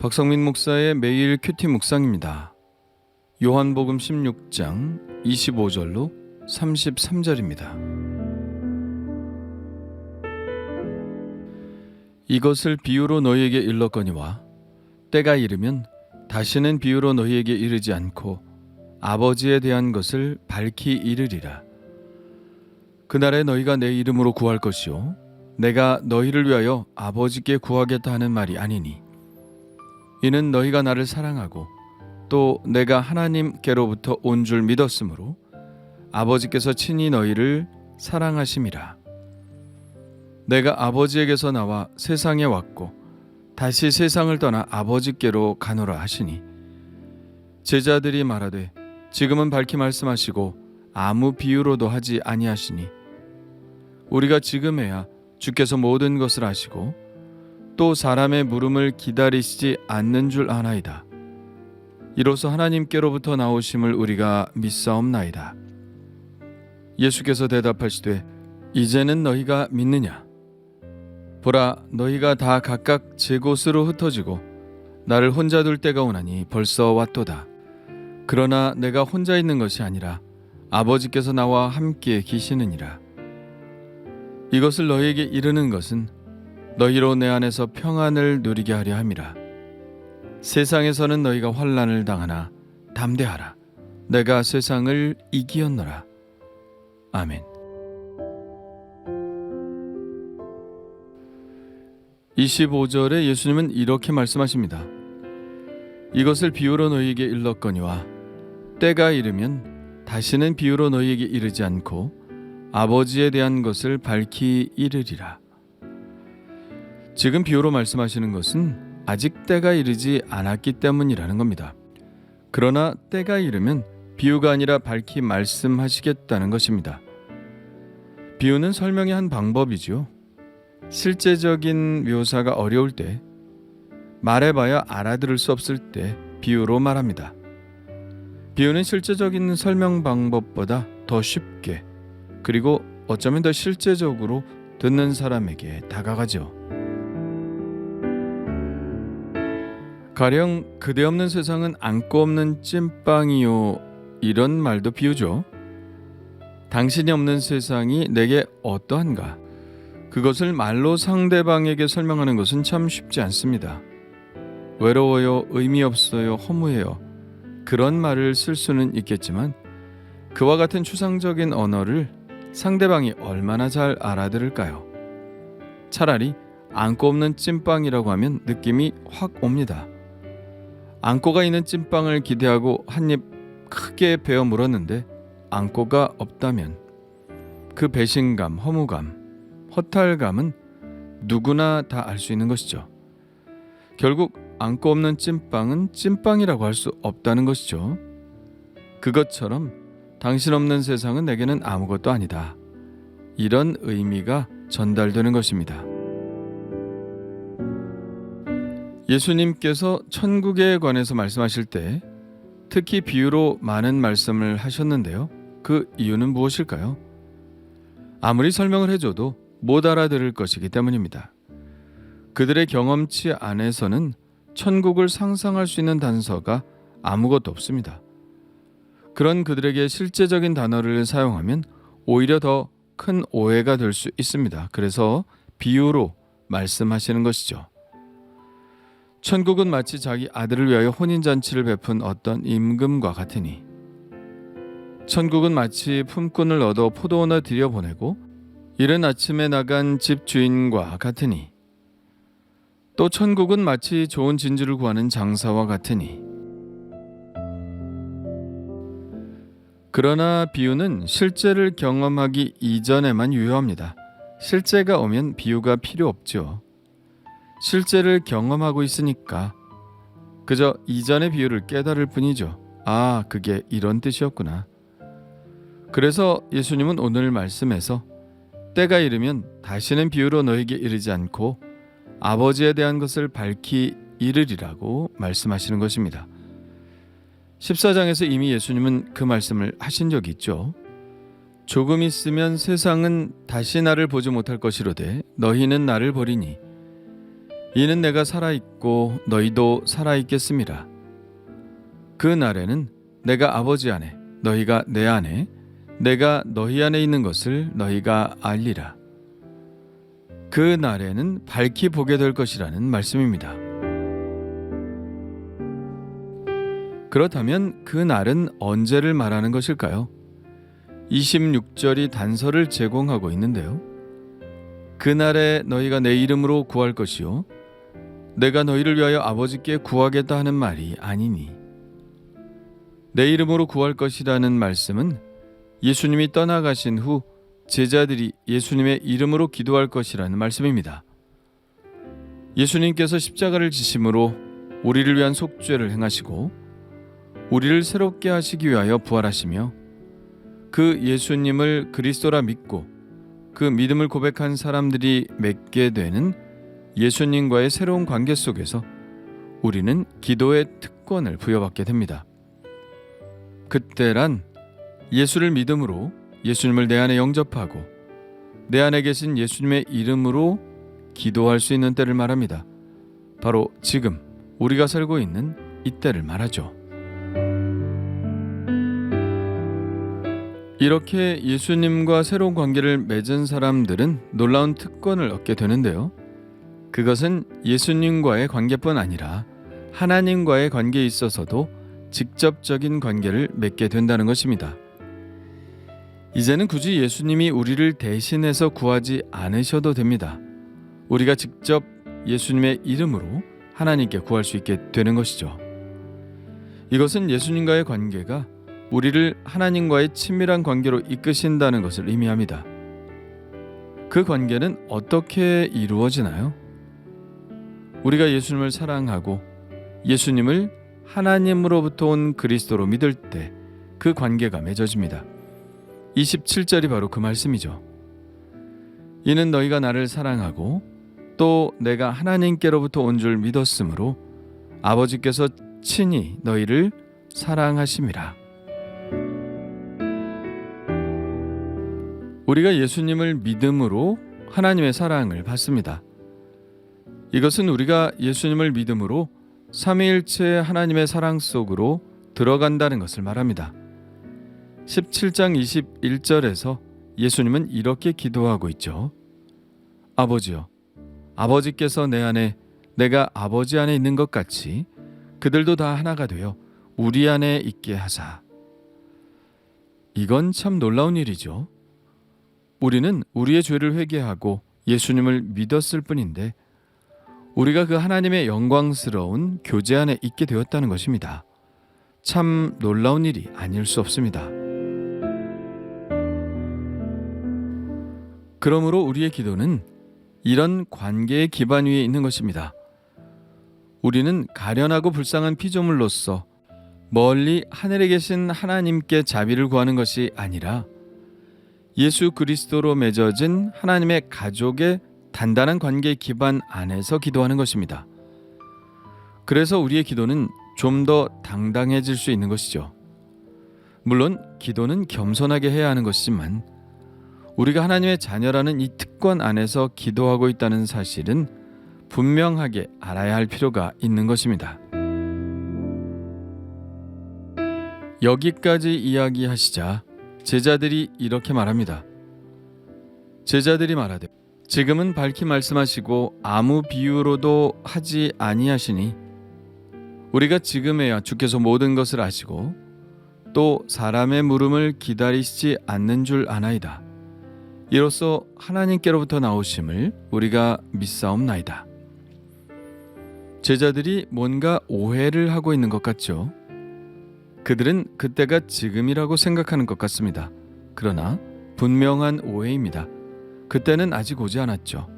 박성민 목사의 매일 큐티 묵상입니다. 요한복음 16장 25절로 33절입니다. 이것을 비유로 너희에게 일렀거니와 때가 이르면 다시는 비유로 너희에게 이르지 않고 아버지에 대한 것을 밝히 이르리라. 그날에 너희가 내 이름으로 구할 것이요 내가 너희를 위하여 아버지께 구하겠다 하는 말이 아니니 이는 너희가 나를 사랑하고 또 내가 하나님께로부터 온 줄 믿었으므로 아버지께서 친히 너희를 사랑하심이라. 내가 아버지에게서 나와 세상에 왔고 다시 세상을 떠나 아버지께로 가노라 하시니 제자들이 말하되 지금은 밝히 말씀하시고 아무 비유로도 하지 아니하시니 우리가 지금에야 주께서 모든 것을 아시고 또 사람의 물음을 기다리시지 않는 줄 아나이다. 이로써 하나님께로부터 나오심을 우리가 믿사옵나이다. 예수께서 대답하시되 이제는 너희가 믿느냐? 보라 너희가 다 각각 제 곳으로 흩어지고 나를 혼자 둘 때가 오나니 벌써 왔도다. 그러나 내가 혼자 있는 것이 아니라 아버지께서 나와 함께 계시느니라. 이것을 너희에게 이르는 것은 너희로 내 안에서 평안을 누리게 하려 함이라. 세상에서는 너희가 환란을 당하나 담대하라. 내가 세상을 이기었노라. 아멘. 25절에 예수님은 이렇게 말씀하십니다. 이것을 비유로 너희에게 일렀거니와 때가 이르면 다시는 비유로 너희에게 이르지 않고 아버지에 대한 것을 밝히 이르리라. 지금 비유로 말씀하시는 것은 아직 때가 이르지 않았기 때문이라는 겁니다. 그러나 때가 이르면 비유가 아니라 밝히 말씀하시겠다는 것입니다. 비유는 설명의 한 방법이죠. 실제적인 묘사가 어려울 때 말해봐야 알아들을 수 없을 때 비유로 말합니다. 비유는 실제적인 설명 방법보다 더 쉽게 그리고 어쩌면 더 실제적으로 듣는 사람에게 다가가죠. 가령 그대 없는 세상은 안고 없는 찐빵이요 이런 말도 비유죠. 당신이 없는 세상이 내게 어떠한가? 그것을 말로 상대방에게 설명하는 것은 참 쉽지 않습니다. 외로워요, 의미 없어요, 허무해요. 그런 말을 쓸 수는 있겠지만 그와 같은 추상적인 언어를 상대방이 얼마나 잘 알아들을까요? 차라리 안고 없는 찐빵이라고 하면 느낌이 확 옵니다. 안고가 있는 찐빵을 기대하고 한 입 크게 베어 물었는데 안고가 없다면 그 배신감, 허무감, 허탈감은 누구나 다 알 수 있는 것이죠. 결국 안고 없는 찐빵은 찐빵이라고 할 수 없다는 것이죠. 그것처럼 당신 없는 세상은 내게는 아무것도 아니다. 이런 의미가 전달되는 것입니다. 예수님께서 천국에 관해서 말씀하실 때 특히 비유로 많은 말씀을 하셨는데요. 그 이유는 무엇일까요? 아무리 설명을 해줘도 못 알아들을 것이기 때문입니다. 그들의 경험치 안에서는 천국을 상상할 수 있는 단서가 아무것도 없습니다. 그런 그들에게 실제적인 단어를 사용하면 오히려 더 큰 오해가 될 수 있습니다. 그래서 비유로 말씀하시는 것이죠. 천국은 마치 자기 아들을 위하여 혼인잔치를 베푼 어떤 임금과 같으니 천국은 마치 품꾼을 얻어 포도원에 들여보내고 이른 아침에 나간 집 주인과 같으니 또 천국은 마치 좋은 진주를 구하는 장사와 같으니 그러나 비유는 실제를 경험하기 이전에만 유효합니다. 실제가 오면 비유가 필요 없죠. 실제를 경험하고 있으니까 그저 이전의 비유를 깨달을 뿐이죠. 아, 그게 이런 뜻이었구나. 그래서 예수님은 오늘 말씀에서 때가 이르면 다시는 비유로 너에게 이르지 않고 아버지에 대한 것을 밝히 이르리라고 말씀하시는 것입니다. 14장에서 이미 예수님은 그 말씀을 하신 적이 있죠. 조금 있으면 세상은 다시 나를 보지 못할 것이로되 너희는 나를 버리니 이는 내가 살아 있고 너희도 살아 있겠음이라. 그 날에는 내가 아버지 안에 너희가 내 안에 내가 너희 안에 있는 것을 너희가 알리라. 그 날에는 밝히 보게 될 것이라는 말씀입니다. 그렇다면 그 날은 언제를 말하는 것일까요? 26절이 단서를 제공하고 있는데요. 그날에 너희가 내 이름으로 구할 것이요 내가 너희를 위하여 아버지께 구하겠다 하는 말이 아니니 내 이름으로 구할 것이라는 말씀은 예수님이 떠나가신 후 제자들이 예수님의 이름으로 기도할 것이라는 말씀입니다. 예수님께서 십자가를 지심으로 우리를 위한 속죄를 행하시고 우리를 새롭게 하시기 위하여 부활하시며 그 예수님을 그리스도라 믿고 그 믿음을 고백한 사람들이 맺게 되는 예수님과의 새로운 관계 속에서 우리는 기도의 특권을 부여받게 됩니다. 그때란 예수를 믿음으로 예수님을 내 안에 영접하고 내 안에 계신 예수님의 이름으로 기도할 수 있는 때를 말합니다. 바로 지금 우리가 살고 있는 이때를 말하죠. 이렇게 예수님과 새로운 관계를 맺은 사람들은 놀라운 특권을 얻게 되는데요. 그것은 예수님과의 관계뿐 아니라 하나님과의 관계에 있어서도 직접적인 관계를 맺게 된다는 것입니다. 이제는 굳이 예수님이 우리를 대신해서 구하지 않으셔도 됩니다. 우리가 직접 예수님의 이름으로 하나님께 구할 수 있게 되는 것이죠. 이것은 예수님과의 관계가 우리를 하나님과의 친밀한 관계로 이끄신다는 것을 의미합니다. 그 관계는 어떻게 이루어지나요? 우리가 예수님을 사랑하고 예수님을 하나님으로부터 온 그리스도로 믿을 때 그 관계가 맺어집니다. 27절이 바로 그 말씀이죠. 이는 너희가 나를 사랑하고 또 내가 하나님께로부터 온 줄 믿었으므로 아버지께서 친히 너희를 사랑하심이라. 우리가 예수님을 믿음으로 하나님의 사랑을 받습니다. 이것은 우리가 예수님을 믿음으로 삼위일체 하나님의 사랑 속으로 들어간다는 것을 말합니다. 17장 21절에서 예수님은 이렇게 기도하고 있죠. 아버지여, 아버지께서 내 안에 내가 아버지 안에 있는 것 같이 그들도 다 하나가 되어 우리 안에 있게 하사. 이건 참 놀라운 일이죠. 우리는 우리의 죄를 회개하고 예수님을 믿었을 뿐인데 우리가 그 하나님의 영광스러운 교제 안에 있게 되었다는 것입니다. 참 놀라운 일이 아닐 수 없습니다. 그러므로 우리의 기도는 이런 관계의 기반 위에 있는 것입니다. 우리는 가련하고 불쌍한 피조물로서 멀리 하늘에 계신 하나님께 자비를 구하는 것이 아니라 예수 그리스도로 맺어진 하나님의 가족의 단단한 관계 기반 안에서 기도하는 것입니다. 그래서 우리의 기도는 좀 더 당당해질 수 있는 것이죠. 물론 기도는 겸손하게 해야 하는 것이지만 우리가 하나님의 자녀라는 이 특권 안에서 기도하고 있다는 사실은 분명하게 알아야 할 필요가 있는 것입니다. 여기까지 이야기하시자 제자들이 이렇게 말합니다. 제자들이 말하되 지금은 밝히 말씀하시고 아무 비유로도 하지 아니하시니 우리가 지금에야 주께서 모든 것을 아시고 또 사람의 물음을 기다리시지 않는 줄 아나이다. 이로써 하나님께로부터 나오심을 우리가 믿사옵나이다. 제자들이 뭔가 오해를 하고 있는 것 같죠. 그들은 그때가 지금이라고 생각하는 것 같습니다. 그러나 분명한 오해입니다. 그때는 아직 오지 않았죠.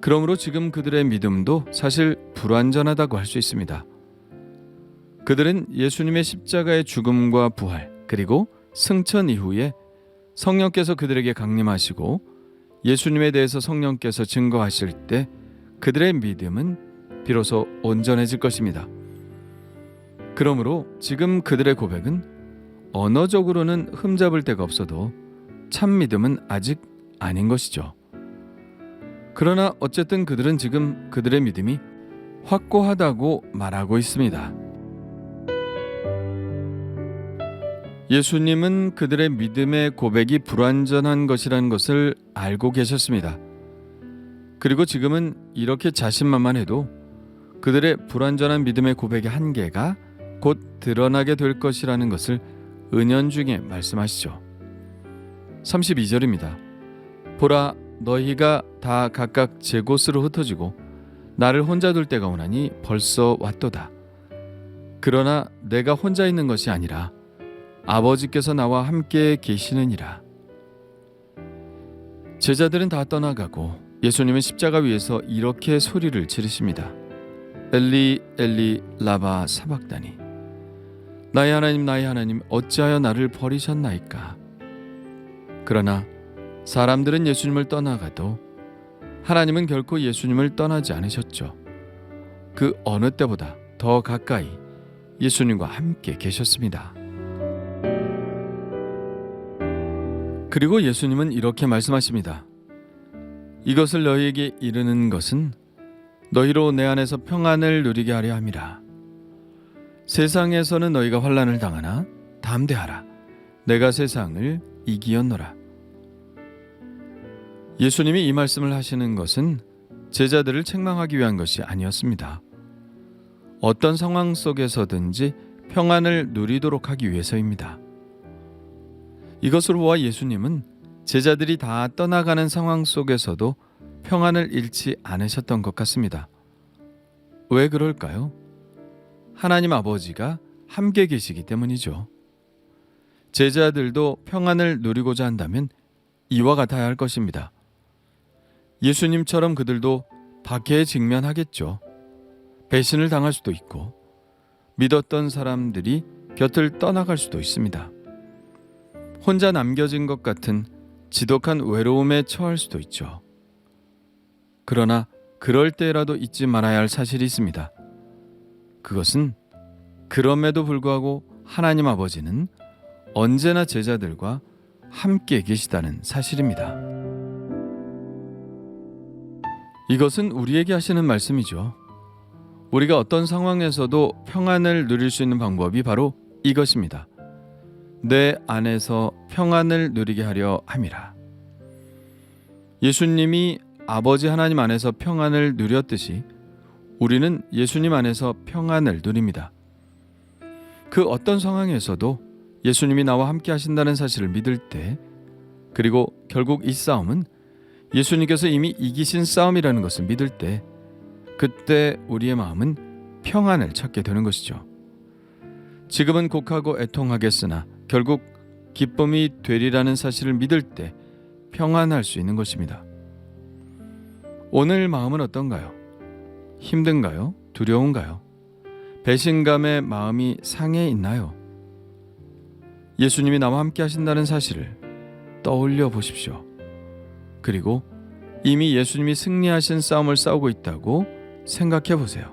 그러므로 지금 그들의 믿음도 사실 불완전하다고 할 수 있습니다. 그들은 예수님의 십자가의 죽음과 부활 그리고 승천 이후에 성령께서 그들에게 강림하시고 예수님에 대해서 성령께서 증거하실 때 그들의 믿음은 비로소 온전해질 것입니다. 그러므로 지금 그들의 고백은 언어적으로는 흠잡을 데가 없어도 참 믿음은 아직 아닌 것이죠. 그러나 어쨌든 그들은 지금 그들의 믿음이 확고하다고 말하고 있습니다. 예수님은 그들의 믿음의 고백이 불완전한 것이라는 것을 알고 계셨습니다. 그리고 지금은 이렇게 자신만만해도 그들의 불완전한 믿음의 고백의 한계가 곧 드러나게 될 것이라는 것을 은연중에 말씀하시죠. 32절입니다. 보라 너희가 다 각각 제 곳으로 흩어지고 나를 혼자 둘 때가 오나니 벌써 왔도다. 그러나 내가 혼자 있는 것이 아니라 아버지께서 나와 함께 계시느니라. 제자들은 다 떠나가고 예수님은 십자가 위에서 이렇게 소리를 지르십니다. 엘리 엘리 라바 사박다니 나의 하나님 나의 하나님 어찌하여 나를 버리셨나이까 그러나 사람들은 예수님을 떠나가도 하나님은 결코 예수님을 떠나지 않으셨죠. 그 어느 때보다 더 가까이 예수님과 함께 계셨습니다. 그리고 예수님은 이렇게 말씀하십니다. 이것을 너희에게 이르는 것은 너희로 내 안에서 평안을 누리게 하려 함이라. 세상에서는 너희가 환란을 당하나 담대하라. 내가 세상을 이기었노라. 예수님이 이 말씀을 하시는 것은 제자들을 책망하기 위한 것이 아니었습니다. 어떤 상황 속에서든지 평안을 누리도록 하기 위해서입니다. 이것으로 보아 예수님은 제자들이 다 떠나가는 상황 속에서도 평안을 잃지 않으셨던 것 같습니다. 왜 그럴까요? 하나님 아버지가 함께 계시기 때문이죠. 제자들도 평안을 누리고자 한다면 이와 같아야 할 것입니다. 예수님처럼 그들도 박해에 직면하겠죠. 배신을 당할 수도 있고 믿었던 사람들이 곁을 떠나갈 수도 있습니다. 혼자 남겨진 것 같은 지독한 외로움에 처할 수도 있죠. 그러나 그럴 때라도 잊지 말아야 할 사실이 있습니다. 그것은 그럼에도 불구하고 하나님 아버지는 언제나 제자들과 함께 계시다는 사실입니다. 이것은 우리에게 하시는 말씀이죠. 우리가 어떤 상황에서도 평안을 누릴 수 있는 방법이 바로 이것입니다. 내 안에서 평안을 누리게 하려 함이라. 예수님이 아버지 하나님 안에서 평안을 누렸듯이 우리는 예수님 안에서 평안을 누립니다. 그 어떤 상황에서도 예수님이 나와 함께 하신다는 사실을 믿을 때 그리고 결국 이 싸움은 예수님께서 이미 이기신 싸움이라는 것을 믿을 때 그때 우리의 마음은 평안을 찾게 되는 것이죠. 지금은 곡하고 애통하겠으나 결국 기쁨이 되리라는 사실을 믿을 때 평안할 수 있는 것입니다. 오늘 마음은 어떤가요? 힘든가요? 두려운가요? 배신감의 마음이 상해 있나요? 예수님이 나와 함께 하신다는 사실을 떠올려 보십시오. 그리고 이미 예수님이 승리하신 싸움을 싸우고 있다고 생각해 보세요.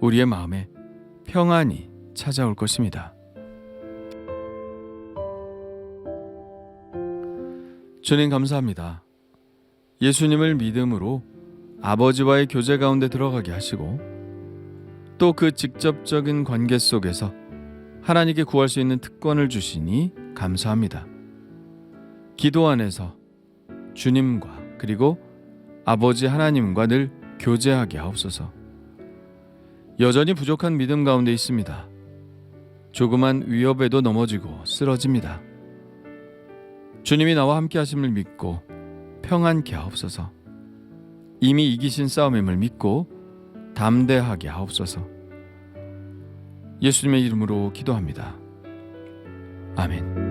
우리의 마음에 평안이 찾아올 것입니다. 주님 감사합니다. 예수님을 믿음으로 아버지와의 교제 가운데 들어가게 하시고 또 그 직접적인 관계 속에서 하나님께 구할 수 있는 특권을 주시니 감사합니다. 기도 안에서 주님과 그리고 아버지 하나님과 늘 교제하게 하옵소서. 여전히 부족한 믿음 가운데 있습니다. 조그만 위협에도 넘어지고 쓰러집니다. 주님이 나와 함께 하심을 믿고 평안케 하옵소서. 이미 이기신 싸움임을 믿고 담대하게 하옵소서. 예수님의 이름으로 기도합니다. 아멘.